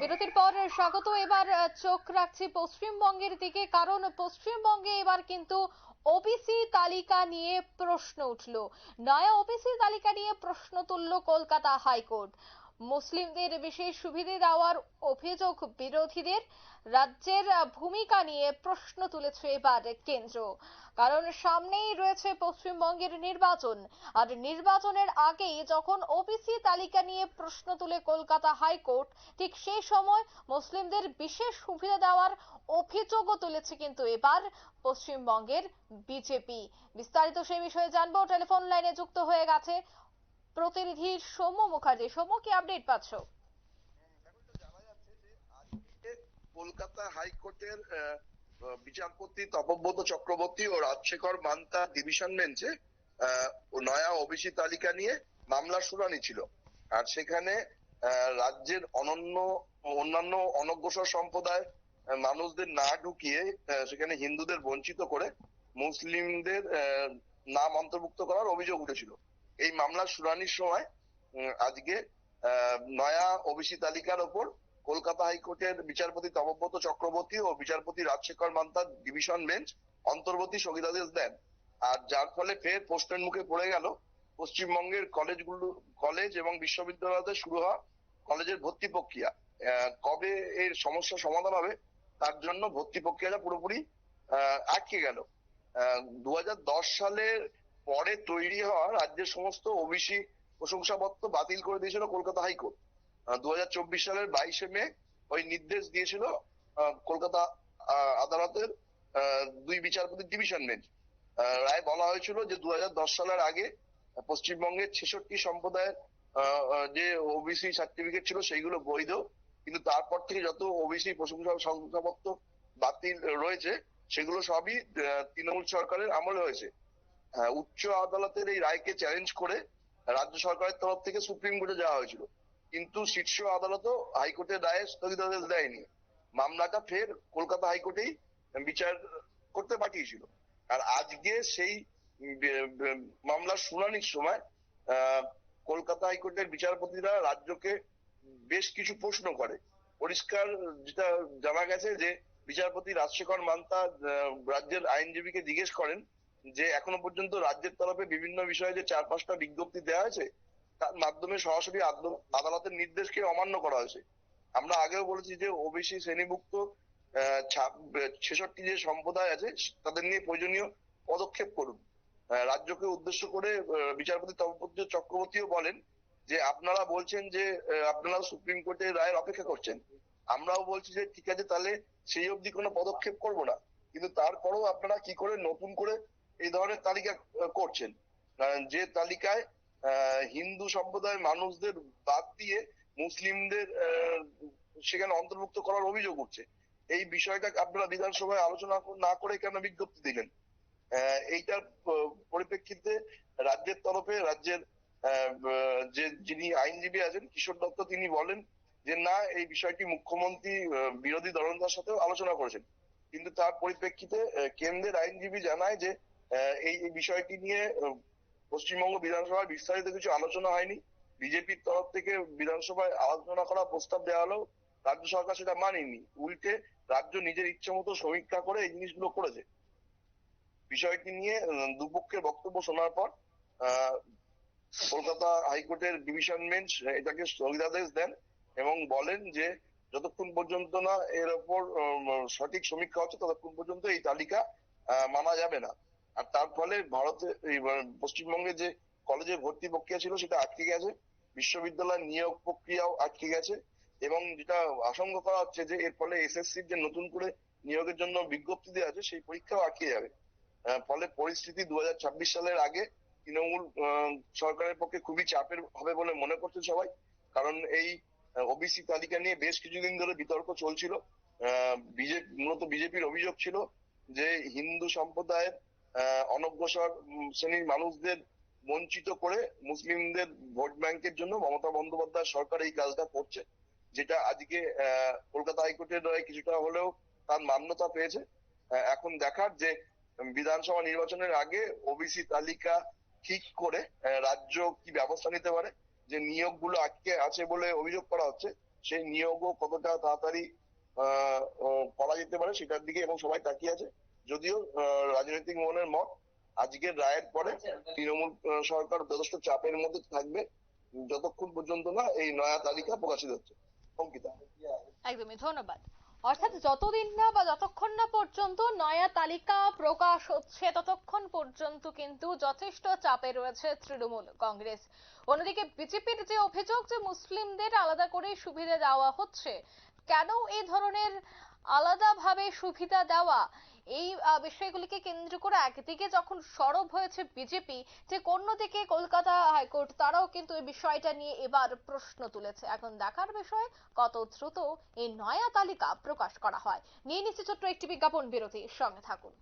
বিরতির পর স্বাগত। এবার চোখ রাখছি পশ্চিমবঙ্গের দিকে, কারণ পশ্চিমবঙ্গে এবার কিন্তু ওবিসি তালিকা নিয়ে প্রশ্ন উঠল। নয়া ওবিসি তালিকা নিয়ে প্রশ্ন তুলল কলকাতা হাইকোর্ট। মুসলিমদের বিশেষ সুবিধে দেওয়ার অভিযোগ বিরোধীদের রাজ্যের ভূমিকা নিয়ে প্রশ্ন তুলেছে এবার কেন্দ্র। কারণ সামনেই রয়েছে পশ্চিমবঙ্গের নির্বাচন। আর নির্বাচনের আগেই যখন ওবিসি তালিকা নিয়ে প্রশ্ন তুলে কলকাতা হাইকোর্ট, ঠিক সেই সময় মুসলিমদের বিশেষ সুবিধা দেওয়ার অভিযোগও তুলেছে কিন্তু এবার পশ্চিমবঙ্গের বিজেপি। বিস্তারিত সেই বিষয়ে জানব। টেলিফোন লাইনে যুক্ত হয়ে গেছে প্রতিনিধি সৌম্য মুখার্জি। সৌম্য, কি আপডেট পাচ্ছ? কলকাতা হাইকোর্টের বিচারপতি তপব্রত চক্রবর্তী ও রাজশেখর মান্তা ডিভিশন বেঞ্চে নয়া ওবিসি তালিকা নিয়ে মামলার শুনানি ছিল। আর সেখানে রাজ্যের অনন্য অন্যান্য অনগ্রসর সম্প্রদায় মানুষদের না ঢুকিয়ে সেখানে হিন্দুদের বঞ্চিত করে মুসলিমদের নাম অন্তর্ভুক্ত করার অভিযোগ উঠেছিল। এই মামলার শুনানির সময় আজকে নয়া ওবিসি তালিকার ওপর কলকাতা হাইকোর্টের বিচারপতি তপব্রত চক্রবর্তী ও বিচারপতি রাজশেখর মান্তার ডিভিশন বেঞ্চ অন্তর্বর্তী স্থগিতাদেশ দেন। আর যার ফলে ফের প্রশ্নের মুখে পড়ে গেল, পশ্চিমবঙ্গের কলেজগুলো, কলেজ এবং বিশ্ববিদ্যালয়তে শুরু হওয়া কলেজের ভর্তি প্রক্রিয়া। কবে এর সমস্যা সমাধান হবে, তার জন্য ভর্তি প্রক্রিয়াটা পুরোপুরি আটকে গেল। দু সালের পরে তৈরি হওয়া রাজ্যের সমস্ত ওবিসি প্রশংসাপত্র বাতিল করে দিয়েছিল কলকাতা হাইকোর্ট। দু সালের বাইশে মে ওই নির্দেশ দিয়েছিল কলকাতা আদালতের দুই বিচারপতির ডিভিশন বেঞ্চ। রায় বলা হয়েছিল যে দু সালের আগে পশ্চিমবঙ্গের ছেষট্টি সম্প্রদায়ের যে ওবিসি সার্টিফিকেট ছিল সেইগুলো বৈধ। কিন্তু তারপর থেকে যত ওবিসি প্রশংসা, শংসাপত্র বাতিল রয়েছে, সেগুলো সবই তৃণমূল সরকারের আমলে হয়েছে। উচ্চ আদালতের এই রায়কে চ্যালেঞ্জ করে রাজ্য সরকারের তরফ থেকে সুপ্রিম কোর্টে যাওয়া হয়েছিল। কিন্তু শীর্ষ আদালতও হাইকোর্টের রায়ে স্থগিতাদেশ দেয়নি। মামলাটা ফের কলকাতা হাইকোর্টেই বিচার করতে পাঠিয়েছিল। আর আজকে সেই মামলার শুনানির সময় কলকাতা হাইকোর্টের বিচারপতিরা রাজ্যকে বেশ কিছু প্রশ্ন করে। পরিষ্কার যেটা জানা গেছে যে বিচারপতি রাজশেখর মান্তা রাজ্যের আইনজীবীকে জিজ্ঞেস করেন যে এখনও পর্যন্ত রাজ্যের তরফে বিভিন্ন বিষয়ে যে চার পাঁচটা বিজ্ঞপ্তি দেওয়া হয়েছে, তার মাধ্যমে সরাসরি আদালতের নির্দেশকে অমান্য করা হয়েছে। আমরা আগেও বলেছি যে ওবিসি শ্রেণীভুক্ত ছেষট্টি যে সম্প্রদায় আছে, তাদের নিয়ে প্রয়োজনীয় পদক্ষেপ করুন। রাজ্যকে উদ্দেশ্য করে বিচারপতি তপব্রত চক্রবর্তীও বলেন যে আপনারা বলছেন যে আপনারা সুপ্রিম কোর্টের রায়ের অপেক্ষা করছেন। আমরাও বলছি যে ঠিক আছে, তাহলে সেই অবধি কোনো পদক্ষেপ করব না। কিন্তু তারপরেও আপনারা কি করে নতুন করে এই ধরনের তালিকা করছেন। যে তালিকায় হিন্দু সম্প্রদায়ের মানুষদের বাদ দিয়ে মুসলিমদের সেখানে অন্তর্ভুক্ত করার অভিযোগ উঠছে। এই বিষয়টা আপনারা বিধানসভায় আলোচনা না করে কেন বিজ্ঞপ্তি দিলেন? এইটার পরিপ্রেক্ষিতে রাজ্যের তরফে রাজ্যের যে যিনি আইনজীবী আছেন, কিশোর দত্ত, তিনি বলেন যে, না, এই বিষয়টি মুখ্যমন্ত্রী বিরোধী দলনেতার সাথেও আলোচনা করেছেন। কিন্তু তার পরিপ্রেক্ষিতে কেন্দ্রের আইনজীবী জানায় যে এই বিষয়টি নিয়ে পশ্চিমবঙ্গ বিধানসভায় বিস্তারিত কিছু আলোচনা হয়নি। বিজেপির তরফ থেকে বিধানসভায় আলোচনা করা প্রস্তাব দেওয়া হলেও রাজ্য সরকার সেটা মানেনি। উল্টে রাজ্য নিজের ইচ্ছে মতো সমীক্ষা করে এই জিনিসগুলো করেছে। বিষয়টি নিয়ে দুপক্ষের বক্তব্য শোনার পর কলকাতা হাইকোর্টের ডিভিশন বেঞ্চ এটাকে স্থগিতাদেশ দেন এবং বলেন যে, যতক্ষণ পর্যন্ত না এর ওপর সঠিক সমীক্ষা হচ্ছে, ততক্ষণ পর্যন্ত এই তালিকা মানা যাবে না। আর তার ফলে ভারতে পশ্চিমবঙ্গে যে কলেজে ভর্তি প্রক্রিয়া ছিল সেটা আটকে গেছে বিশ্ববিদ্যালয় নিয়োগ প্রক্রিয়াও আটকে গেছে এবং যেটা আশঙ্কা করা হচ্ছে যে এর ফলে এসএসসির যে নতুন করে নিয়োগের জন্য বিজ্ঞপ্তি দেওয়া আছে সেই পরীক্ষাও আটকে যাবে। ফলে পরিস্থিতি দু হাজার ছাব্বিশ সালের আগে তৃণমূল সরকারের পক্ষে খুবই চাপের হবে বলে মনে করছে সবাই। কারণ এই ওবিসি তালিকা নিয়ে বেশ কিছুদিন ধরে বিতর্ক চলছিল। বিজেপি, মূলত বিজেপির অভিযোগ ছিল যে হিন্দু সম্প্রদায়ের অনগ্রসর শ্রেণির মানুষদের বঞ্চিত করে মুসলিমদের ভোট ব্যাংকের জন্য মমতা বন্দ্যোপাধ্যায় সরকার এই কাজটা করছে, যেটা আজকে কলকাতা হাইকোর্টের রায় কিছুটা হলেও তার মান্যতা পেয়েছে। এখন দেখার যে বিধানসভা নির্বাচনের আগে ওবিসি তালিকা ঠিক করে রাজ্য কি ব্যবস্থা নিতে পারে, যে নিয়োগগুলো আটকে আছে বলে অভিযোগ করা হচ্ছে, সেই নিয়োগও কতটা তাড়াতাড়ি করা যেতে পারে সেটার দিকে এবং সবাই তাকিয়ে আছে। যদিও রাজনৈতিক মহলের মত আজকের রায়ের পরে তৃণমূল সরকার যথেষ্ট চাপের মধ্যে থাকবে যতক্ষণ পর্যন্ত না এই নয়া তালিকা প্রকাশিত হচ্ছে। অঙ্কিতা। একদমই ধন্যবাদ। অর্থাৎ যতদিন না বা যতক্ষণ না পর্যন্ত নয়া তালিকা প্রকাশ হচ্ছে ততক্ষণ পর্যন্ত কিন্তু যথেষ্ট চাপে রয়েছে তৃণমূল কংগ্রেস। অন্যদিকে বিজেপির যে অভিযোগ যে মুসলিমদের আলাদা করে সুবিধা দেওয়া হচ্ছে কেন এই ধরনের আলাদাভাবে সুবিধা দেওয়া। এই বিষয়গুলিকে কেন্দ্র করে একদিকে যখন সরব হয়েছে বিজেপি, ঠিক অন্যদিকে কলকাতা হাইকোর্ট, তারাও কিন্তু এই বিষয়টা নিয়ে এবার প্রশ্ন তুলেছে। এখন দেখার বিষয়, কত দ্রুত এই নয়া তালিকা প্রকাশ করা হয়। নিয়ে নিচ্ছে ছোট্ট একটি বিজ্ঞাপন বিরতির সঙ্গে থাকুন।